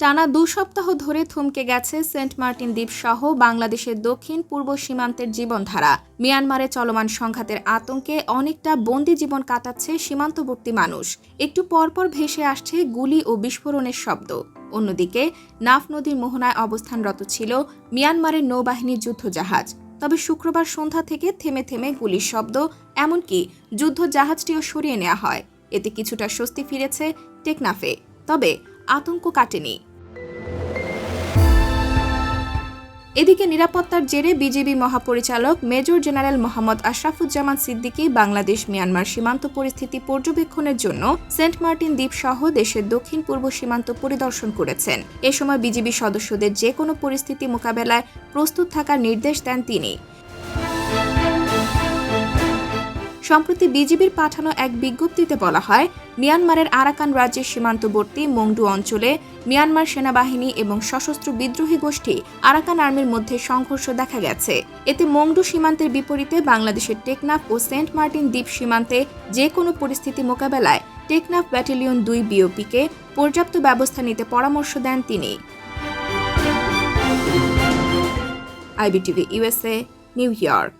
টানা দু সপ্তাহ ধরে থমকে গেছে সেন্ট মার্টিন দ্বীপ সহ বাংলাদেশের দক্ষিণ, পূর্ব সীমান্তের জীবনধারা। মিয়ানমারে চলমান সংঘাতের আতঙ্কে অনেকটা বন্দি জীবন কাটাচ্ছে সীমান্তবর্তী মানুষ। একটু পরপর ভেসে আসছে গুলি ও বিস্ফোরণের শব্দ। অন্যদিকে, নাফ নদীর মোহনায় অবস্থানরত ছিল মিয়ানমারের নৌবাহিনীর যুদ্ধজাহাজ। তবে শুক্রবার সন্ধ্যা থেকে থেমে থেমে গুলির শব্দ, এমনকি যুদ্ধ জাহাজটিও সরিয়ে নেওয়া হয়। এতে কিছুটা স্বস্তি ফিরেছে টেকনাফে। তবে আতঙ্ক কাটেনি। এদিকে নিরাপত্তার জেরে বিজিবি মহাপরিচালক major general Mohammad Ashrafuzzaman Siddiqui Bangladesh Myanmar সীমান্ত পরিস্থিতি পর্যবেক্ষণের জন্য সেন্ট মার্টিন দ্বীপ সহ দেশের দক্ষিণ পূর্ব সীমান্ত পরিদর্শন করেছেন। এ সময় বিজিবি সদস্যদের যে কোনো পরিস্থিতি মোকাবেলায় প্রস্তুত থাকার নির্দেশ দেন তিনি। সম্প্রতি বিজিবির পাঠানো এক বিজ্ঞপ্তিতে বলা হয়, মিয়ানমারের আরাকান রাজ্যের সীমান্তবর্তী মংডু অঞ্চলে মিয়ানমার সেনাবাহিনী এবং সশস্ত্র বিদ্রোহী গোষ্ঠী আরাকান আর্মির মধ্যে সংঘর্ষ দেখা গেছে। এতে মংডু সীমান্তের বিপরীতে বাংলাদেশের টেকনাফ ও সেন্ট মার্টিন দ্বীপ সীমান্তে যে কোনো পরিস্থিতি মোকাবেলায় টেকনাফ ব্যাটালিয়ন দুই বিওপিকে পর্যাপ্ত ব্যবস্থা নিতে পরামর্শ দেন তিনি। IBTV USA New York.